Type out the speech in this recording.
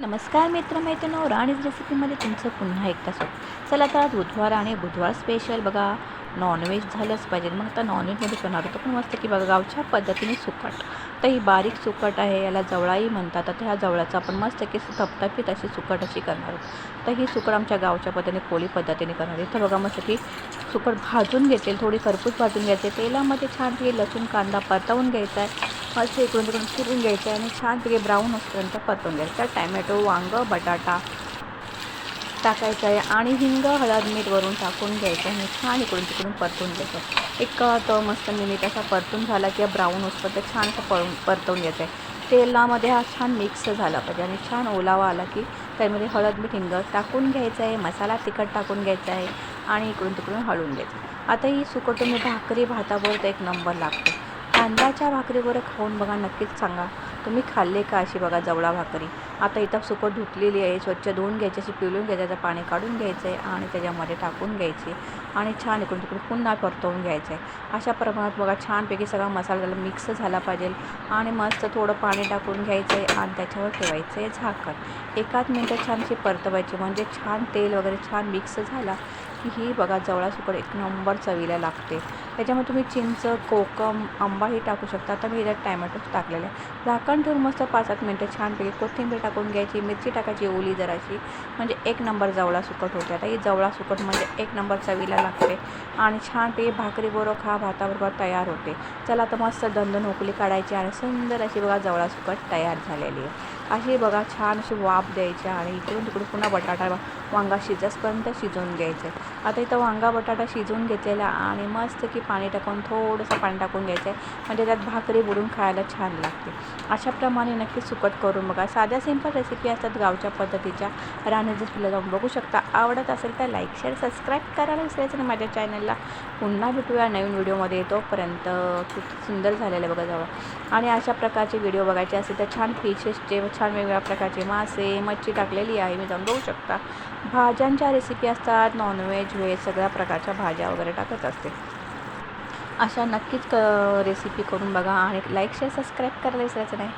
नमस्कार मित्रमैत्रिणो राणीज रेसिपीमध्ये तुमचं पुन्हा एकदा स्वागत. चला तर आज बुधवार आणि बुधवार स्पेशल बघा. नॉनव्हेज झालंच पाहिजे. मग आता नॉनव्हेजमध्ये करणार होतं. पण मस्त की बघा गावच्या पद्धतीने सुकट. तर ही बारीक सुकट आहे याला जवळाही म्हणतात. तर ह्या जवळाचं आपण मस्त की थपथपीत अशी सुकट अशी करणार आहोत. तर ही सुकट आमच्या गावच्या पद्धतीने कोळी पद्धतीने करणार आहे. तर बघा मस्त की सुकट भाजून घेते थोडी खरपूस भाजून घ्यायचे तेलामध्ये छान ते लसूण कांदा परतवून घ्यायचा आहे. मस्त इकडून तिकडून फिरून घ्यायचं आहे आणि छानपैकी ब्राऊन होईपर्यंत परतवून घ्यायचं टॅमॅटो वांगं बटाटा टाकायचं आहे आणि हिंग हळद मीठ वरून टाकून घ्यायचं आणि छान इकडून तिकडून परतून घ्यायचं एक तो मस्त मिनिट असा परतून झाला किंवा ब्राऊन तर छान असं पळून परतवून घ्यायचं आहे. तेलामध्ये हा छान मिक्स झाला पाहिजे आणि छान ओलावा आला की त्यामध्ये हळद मीठ हिंग टाकून घ्यायचं आहे. मसाला तिखट टाकून घ्यायचा आहे आणि इकडून तिकडून हळून घ्यायचं आता ही सुकट तुम्ही भाकरी भाताबरोबर एक नंबर लागतो. कांद्याच्या भाकरीबरोबर खाऊन बघा नक्कीच सांगा. तुम्ही खाल्ले का अशी बघा जवळा भाकरी. आता इथं सुकं धुतलेली आहे स्वच्छ धुवून घ्यायची अशी पिळून घ्यायचं पाणी काढून घ्यायचं आहे आणि त्याच्यामध्ये टाकून घ्यायची आणि छान इकडून तिकडून पुन्हा परतवून घ्यायचं आहे. अशा प्रमाणात बघा छानपैकी सगळा मसाला झाला मिक्स झाला पाहिजे आणि मस्त थोडं पाणी टाकून घ्यायचं आहे आणि त्याच्यावर ठेवायचं आहे झाकण. एकाच मिनटं छानशी परतवायची म्हणजे छान तेल वगैरे छान मिक्स झाला की ही बघा जवळा सुकट एक नंबर चवीला लागते. त्याच्यामुळे तुम्ही चिंच कोकम आंबाही टाकू शकता. आता मी याच्यात टॅमॅटोच टाकलेले आहे झाकण ठेवून मस्त पाच सात मिनटं छानपैकी कोथिंबीर टाकून घ्यायची मिरची टाकायची ओली जराशी. म्हणजे एक नंबर जवळा सुकट होते. आता ही जवळा सुकट म्हणजे एक नंबर चवीला लागते. आणि छानपैकी भाकरीबरोबर खा भाताबरोबर तयार होते. चला आता मस्त दंद उकली काढायची आणि सुंदर अशी बघा जवळा सुकट तयार झालेली आहे. अशी बघा छान अशी वाफ द्यायची आणि इकडून तिकडून पुन्हा बटाटा वांगा शिजसपर्यंत शिजवून घ्यायचं. आहे आता इथं वांगा बटाटा शिजवून घेतलेला आणि मस्त की पाणी टाकून थोडंसं पाणी टाकून घ्यायचं आहे म्हणजे त्यात भाकरी बुडून खायला छान लागते. अशाप्रमाणे नक्की सुकट करून बघा. साध्या सिंपल रेसिपी असतात गावच्या पद्धतीच्या. राहण्याची फुलं जाऊन बघू शकता. आवडत असेल तर लाईक शेअर सबस्क्राईब करायला विसरायचं नाही माझ्या चॅनलला पुन्हा भेटूया नवीन व्हिडिओमध्ये तोपर्यंत खूप सुंदर झालेलं आहे बघा जवळ. आणि अशा प्रकारचे व्हिडिओ बघायचे असेल तर छान फिशेसचे छान वेगवेगळ्या प्रकारचे मासे मच्छी टाकलेली आहे. मी जाऊन बघू शकता. भाज्यांच्या रेसिपी असतात. नॉनव्हेज व्हेज सगळ्या प्रकारच्या भाज्या वगैरे टाकत असते. अशा नक्कीच क रेसिपी करून बघा आणि लाईक शेअर सबस्क्राईब करायला विसरायचं नाही.